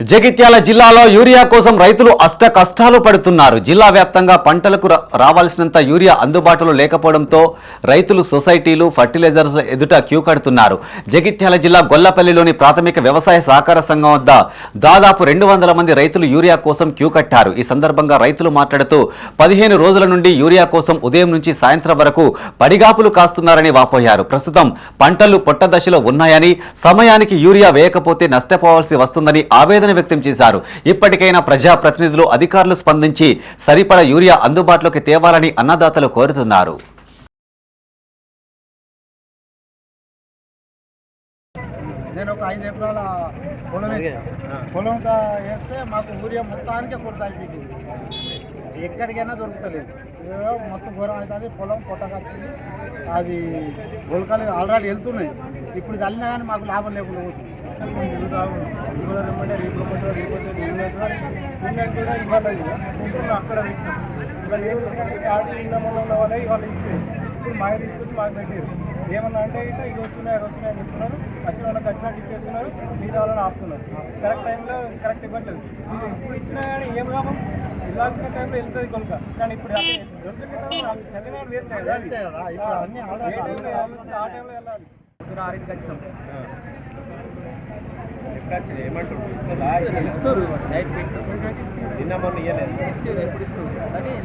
జగిత్యాల జిల్లాలో యూరియా కోసం రైతులు అష్ట కష్టాలు పడుతున్నారు. జిల్లా వ్యాప్తంగా పంటలకు రావాల్సినంత యూరియా అందుబాటులో లేకపోవడంతో రైతులు సొసైటీలు ఫర్టిలైజర్స్ ఎదుట క్యూ కడుతున్నారు. జగిత్యాల జిల్లా గొల్లపల్లిలోని ప్రాథమిక వ్యవసాయ సహకార సంఘం వద్ద దాదాపు రెండు వందల మంది రైతులు యూరియా కోసం క్యూ కట్టారు. ఈ సందర్భంగా రైతులు మాట్లాడుతూ పదిహేను రోజుల నుండి యూరియా కోసం ఉదయం నుంచి సాయంత్రం వరకు పడిగాపులు కాస్తున్నారని వాపోయారు. ప్రస్తుతం పంటలు పొట్ట దశలో ఉన్నాయని సమయానికి యూరియా వేయకపోతే నష్టపోవాల్సి వస్తుందని ఆవేదన వ్యక్తం చేశారు. ఇప్పటికైనా ప్రజాప్రతినిధులు అధికారులు స్పందించి సరిపడ యూరియా అందుబాటులోకి తేవాలని అన్నదాతలు కోరుతున్నారు. నేను ఒక ఐదు ఎకరాల పొలం పొలం వేస్తే మాకు ఊరియా మొత్తానికి కొరత అయిపోయింది. ఎక్కడికైనా దొరుకుతలేదు. మస్తు ఘోరం అవుతుంది. పొలం పొట్టకొచ్చింది. అది గొలకలు ఆల్రెడీ వెళ్తున్నాయి. ఇప్పుడు చల్లినా కానీ మాకు లాభం లేకుండా పోతుంది. అక్కడ పెట్టినాం ఇవాళ ఏం చేసినా స్టార్టింగ్ ఇంధనంలో ఉన్న వాళ్ళే ఇవాళ ఇచ్చేది ఇప్పుడు మాకు తీసుకొచ్చి మాకు పెట్టారు ఏమన్నా అంటే ఇట్లా ఇది వస్తున్నాయి అది వస్తున్నాయి అని చెప్తున్నారు వచ్చిన వాళ్ళకి వచ్చినట్టు ఇచ్చేస్తున్నారు మిగతా వాళ్ళని ఆపుతున్నారు కరెక్ట్ టైంలో కరెక్ట్ ఇవ్వట్లేదు ఇప్పుడు ఇచ్చినా కానీ ఏం లాభం వెళ్ళాల్సిన టైంలో వెళ్తుంది కొనుక కానీ ఇప్పుడు అది దొరికితే చదివిన వేస్ట్ వేస్తే ఏ టైంలో వెళ్ళాలి ఆ టైంలో వెళ్ళాలి పొద్దున ఆరింటికి వచ్చినాం ఇస్తారు? నిన్న మొన్న ఇవ్వలేదు కానీ